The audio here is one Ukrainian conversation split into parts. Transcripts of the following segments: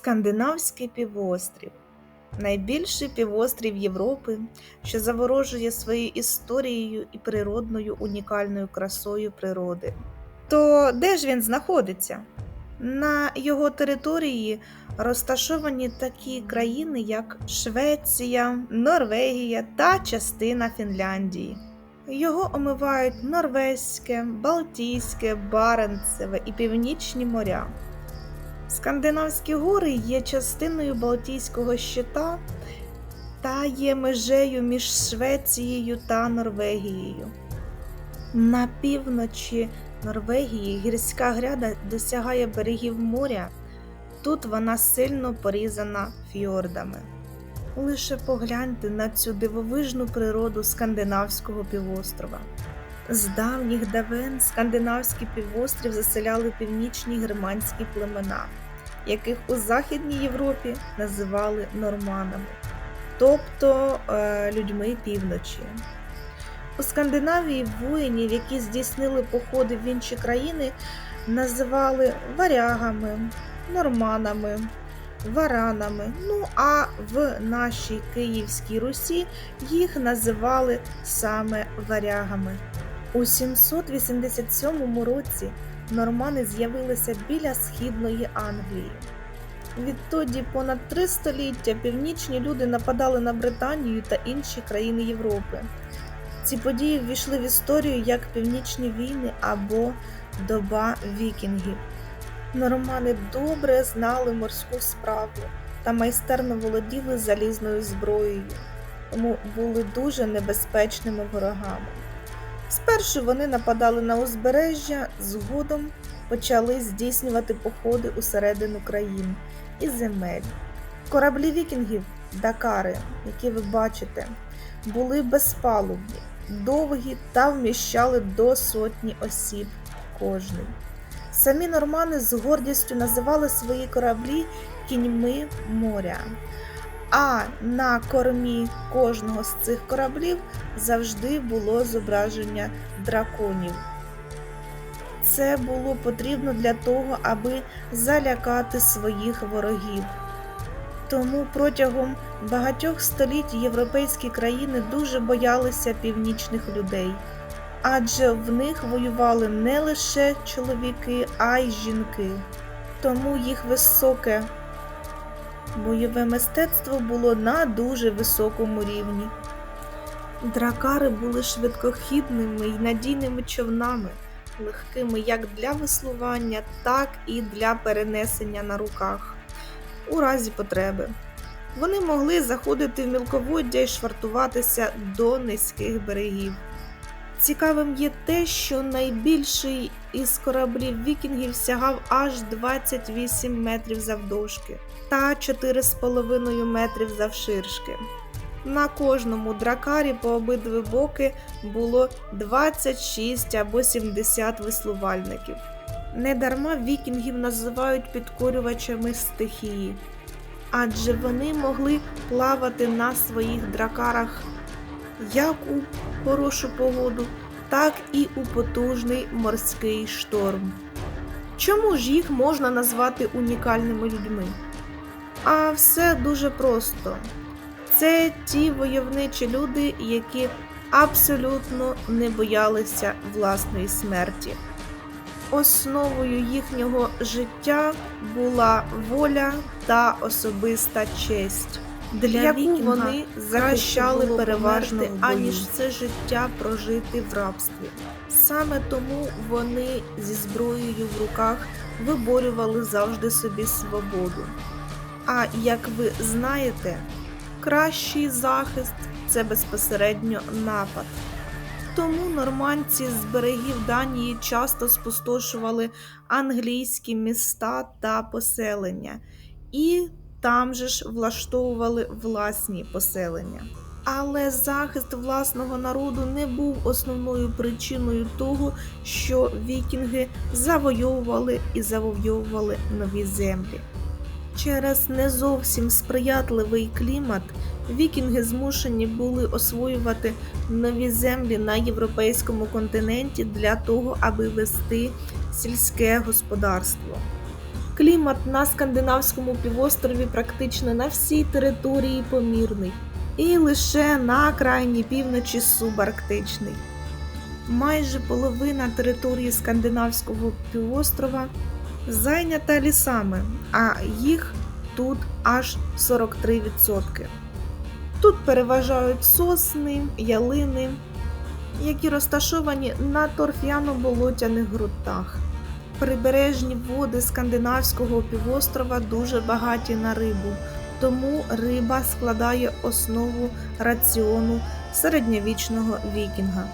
Скандинавський півострів найбільший півострів Європи, що заворожує своєю історією і природною унікальною красою природи. То де ж він знаходиться? На його території розташовані такі країни, як Швеція, Норвегія та частина Фінляндії. Його омивають Норвезьке, Балтійське, Баренцеве і Північні моря. Скандинавські гори є частиною Балтійського щита та є межею між Швецією та Норвегією. На півночі Норвегії гірська гряда досягає берегів моря. Тут вона сильно порізана фьордами. Лише погляньте на цю дивовижну природу скандинавського півострова. З давніх давен скандинавський півострів заселяли північні германські племена, яких у Західній Європі називали норманами, тобто е, людьми півночі. У Скандинавії воїнів, які здійснили походи в інші країни, називали варягами, норманами, варанами. Ну а в нашій Київській Русі їх називали саме варягами. У 787 році нормани з'явилися біля східної Англії. Відтоді понад три століття північні люди нападали на Британію та інші країни Європи. Ці події ввійшли в історію як північні війни або доба вікінгів. Нормани добре знали морську справу та майстерно володіли залізною зброєю, тому були дуже небезпечними ворогами. Спершу вони нападали на узбережжя, згодом почали здійснювати походи усередину країн і земель. Кораблі вікінгів, дакари, які ви бачите, були безпалубні, довгі та вміщали до сотні осіб кожний. Самі нормани з гордістю називали свої кораблі кіньми моря. А на кормі кожного з цих кораблів завжди було зображення драконів. Це було потрібно для того, аби залякати своїх ворогів. Тому протягом багатьох століть європейські країни дуже боялися північних людей, адже в них воювали не лише чоловіки, а й жінки. Тому їх високе бойове мистецтво було на дуже високому рівні. Дракари були швидкохідними й надійними човнами, легкими як для веслування, так і для перенесення на руках у разі потреби. Вони могли заходити в мілководдя і швартуватися до низьких берегів. Цікавим є те, що найбільший із кораблів вікінгів сягав аж 28 метрів завдовжки та 4,5 метрів завширшки. На кожному дракарі по обидві боки було 26 або 70 веслувальників. Недарма вікінгів називають підкорювачами стихії, адже вони могли плавати на своїх дракарах як у хорошу погоду, так і у потужний морський шторм. Чому ж їх можна назвати унікальними людьми? А все дуже просто. Це ті войовничі люди, які абсолютно не боялися власної смерті. Основою їхнього життя була воля та особиста честь, для яку вони захищали переважно, аніж все життя прожити в рабстві. Саме тому вони зі зброєю в руках виборювали завжди собі свободу. А як ви знаєте, кращий захист це безпосередньо напад. Тому нормандці з берегів Данії часто спустошували англійські міста та поселення, і там же ж влаштовували власні поселення. Але захист власного народу не був основною причиною того, що вікінги завойовували і завойовували нові землі. Через не зовсім сприятливий клімат вікінги змушені були освоювати нові землі на європейському континенті для того, аби вести сільське господарство. Клімат на скандинавському півострові практично на всій території помірний, і лише на крайній півночі субарктичний. Майже половина території скандинавського півострова зайнята лісами, а їх тут аж 43%. Тут переважають сосни, ялини, які розташовані на торф'яно-болотяних ґрунтах. Прибережні води скандинавського півострова дуже багаті на рибу, тому риба складає основу раціону середньовічного вікінга.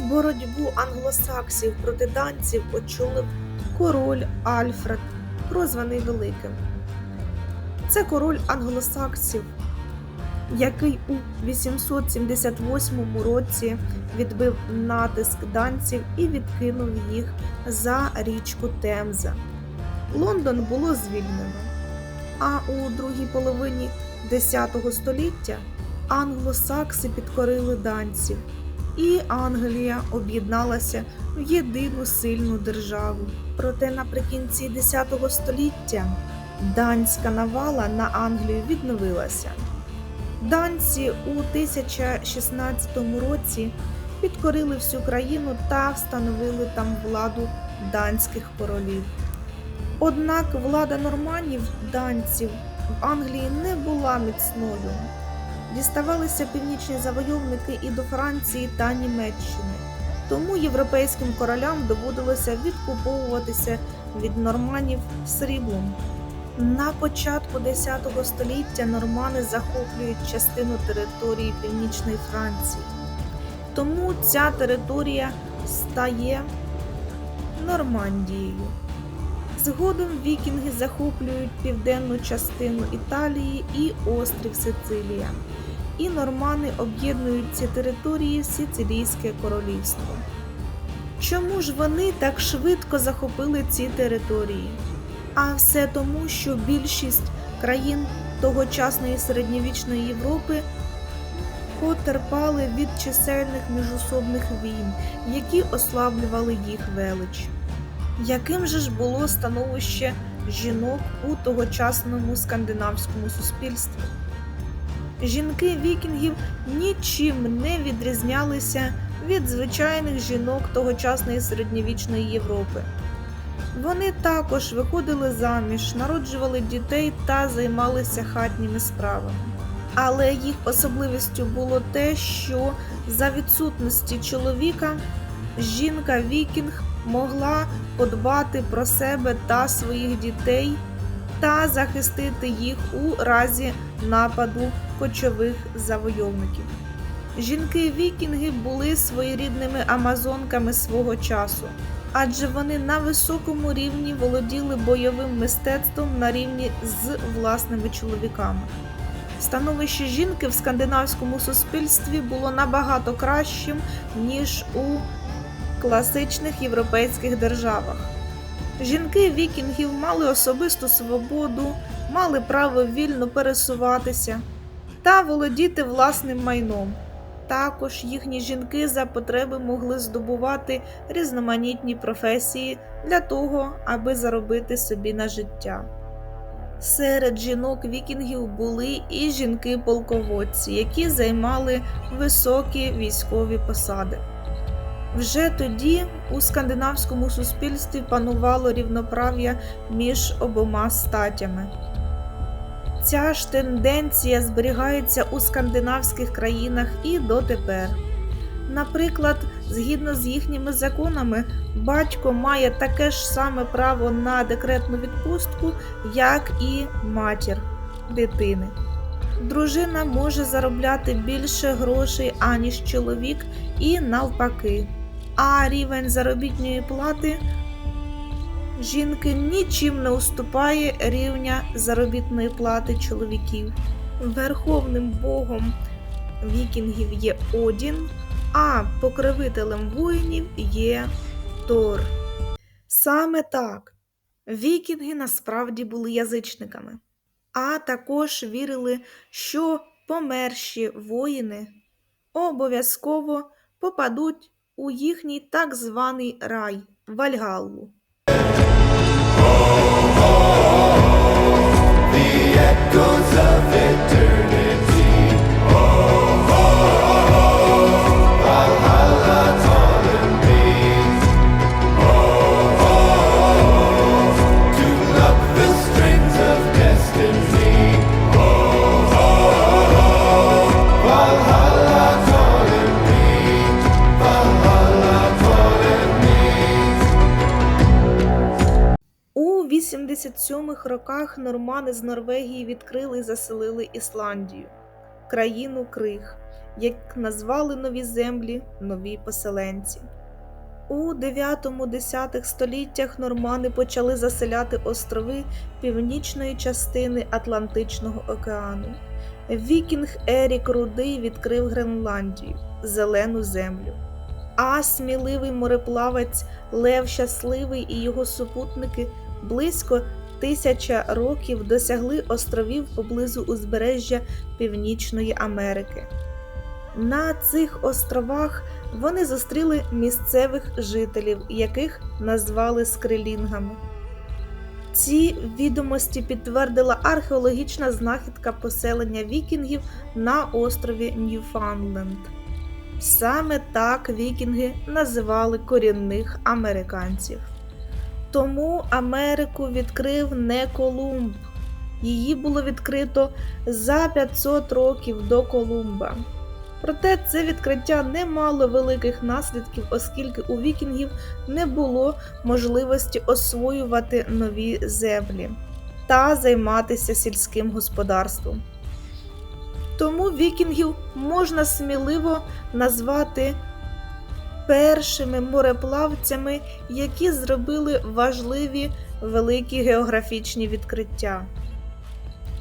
Боротьбу англосаксів проти данців очолив король Альфред, прозваний Великим. Це король англосаксів, який у 878 році відбив натиск данців і відкинув їх за річку Темза. Лондон було звільнено, а у другій половині X століття англосакси підкорили данців, і Англія об'єдналася в єдину сильну державу. Проте наприкінці X століття данська навала на Англію відновилася. Данці у 1016 році підкорили всю країну та встановили там владу данських королів. Однак влада норманів данців в Англії не була міцною. Діставалися північні завойовники і до Франції та Німеччини. Тому європейським королям доводилося відкуповуватися від норманів сріблом. На початку X століття нормани захоплюють частину території Північної Франції. Тому ця територія стає Нормандією. Згодом вікінги захоплюють південну частину Італії і острів Сицилія. І нормани об'єднують ці території в Сицилійське королівство. Чому ж вони так швидко захопили ці території? А все тому, що більшість країн тогочасної середньовічної Європи потерпали від чисельних міжособних війн, які ослаблювали їх велич. Яким же ж було становище жінок у тогочасному скандинавському суспільстві? Жінки вікінгів нічим не відрізнялися від звичайних жінок тогочасної середньовічної Європи. Вони також виходили заміж, народжували дітей та займалися хатніми справами. Але їх особливістю було те, що за відсутності чоловіка жінка Вікінг могла подбати про себе та своїх дітей та захистити їх у разі нападу кочових завойовників. Жінки-вікінги були своєрідними амазонками свого часу, адже вони на високому рівні володіли бойовим мистецтвом на рівні з власними чоловіками. Становище жінки в скандинавському суспільстві було набагато кращим, ніж у класичних європейських державах. Жінки вікінгів мали особисту свободу, мали право вільно пересуватися та володіти власним майном. Також їхні жінки за потреби могли здобувати різноманітні професії для того, аби заробити собі на життя. Серед жінок вікінгів були і жінки-полководці, які займали високі військові посади. Вже тоді у скандинавському суспільстві панувало рівноправ'я між обома статями. Ця ж тенденція зберігається у скандинавських країнах і дотепер. Наприклад, згідно з їхніми законами, батько має таке ж саме право на декретну відпустку, як і матір дитини. Дружина може заробляти більше грошей, аніж чоловік, і навпаки. А рівень заробітної плати жінки нічим не уступає рівня заробітної плати чоловіків. Верховним богом вікінгів є Одін, а покровителем воїнів є Тор. Саме так вікінги насправді були язичниками, а також вірили, що померші воїни обов'язково попадуть у їхній так званий рай Вальгаллу. The echoes of eternity. Роках нормани з Норвегії відкрили і заселили Ісландію, країну Криг, як назвали нові землі нові поселенці. У 9-10 століттях нормани почали заселяти острови північної частини Атлантичного океану. Вікінг Ерік Рудий відкрив Гренландію, зелену землю. А сміливий мореплавець Лев Щасливий і його супутники близько тисяча років досягли островів поблизу узбережжя Північної Америки. На цих островах вони зустріли місцевих жителів, яких назвали скрилінгами. Ці відомості підтвердила археологічна знахідка поселення вікінгів на острові Ньюфаундленд. Саме так вікінги називали корінних американців. Тому Америку відкрив не Колумб. Її було відкрито за 500 років до Колумба. Проте це відкриття не мало великих наслідків, оскільки у вікінгів не було можливості освоювати нові землі та займатися сільським господарством. Тому вікінгів можна сміливо назвати першими мореплавцями, які зробили важливі великі географічні відкриття.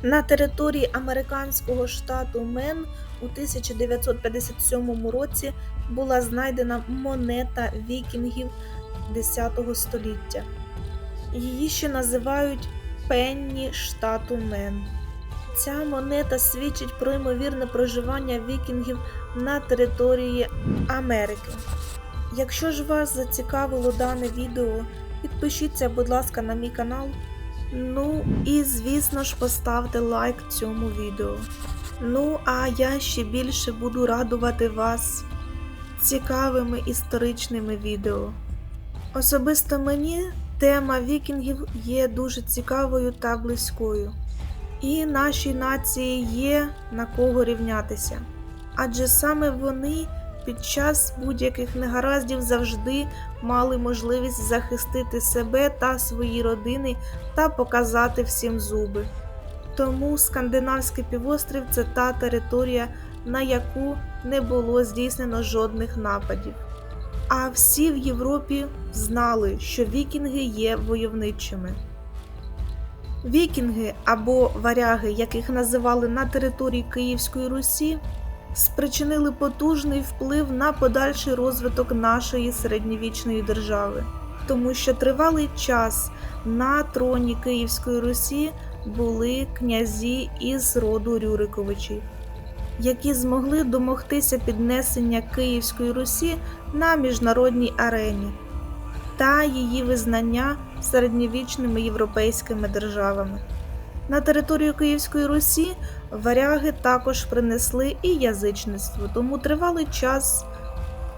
На території американського штату Мен у 1957 році була знайдена монета вікінгів X століття. Її ще називають Пенні штату Мен. Ця монета свідчить про ймовірне проживання вікінгів на території Америки. Якщо ж вас зацікавило дане відео, підпишіться, будь ласка, на мій канал. Ну і звісно ж поставте лайк цьому відео. Ну а я ще більше буду радувати вас цікавими історичними відео. Особисто мені тема вікінгів є дуже цікавою та близькою. І нашій нації є на кого рівнятися. Адже саме вони під час будь-яких негараздів завжди мали можливість захистити себе та свої родини та показати всім зуби. Тому скандинавський півострів це та територія, на яку не було здійснено жодних нападів. А всі в Європі знали, що вікінги є войовничими. Вікінги або варяги, яких називали на території Київської Русі, спричинили потужний вплив на подальший розвиток нашої середньовічної держави, тому що тривалий час на троні Київської Русі були князі із роду Рюриковичів, які змогли домогтися піднесення Київської Русі на міжнародній арені та її визнання середньовічними європейськими державами. На територію Київської Русі варяги також принесли і язичництво, тому тривалий час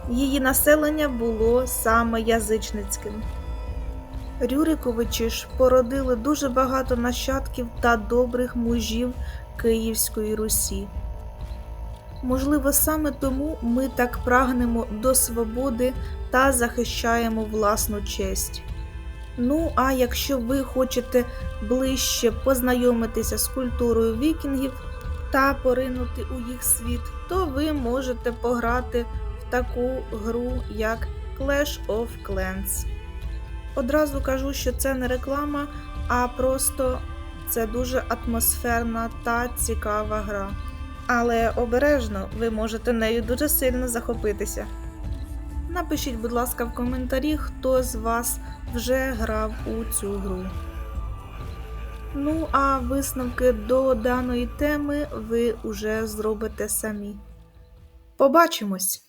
її населення було саме язичницьким. Рюриковичі ж породили дуже багато нащадків та добрих мужів Київської Русі. Можливо, саме тому ми так прагнемо до свободи та захищаємо власну честь. Ну, а якщо ви хочете ближче познайомитися з культурою вікінгів та поринути у їх світ, то ви можете пограти в таку гру, як Clash of Clans. Одразу кажу, що це не реклама, а просто це дуже атмосферна та цікава гра. Але обережно ви можете нею дуже сильно захопитися. Напишіть, будь ласка, в коментарі, хто з вас вже грав у цю гру. Ну, а висновки до даної теми ви уже зробите самі. Побачимось!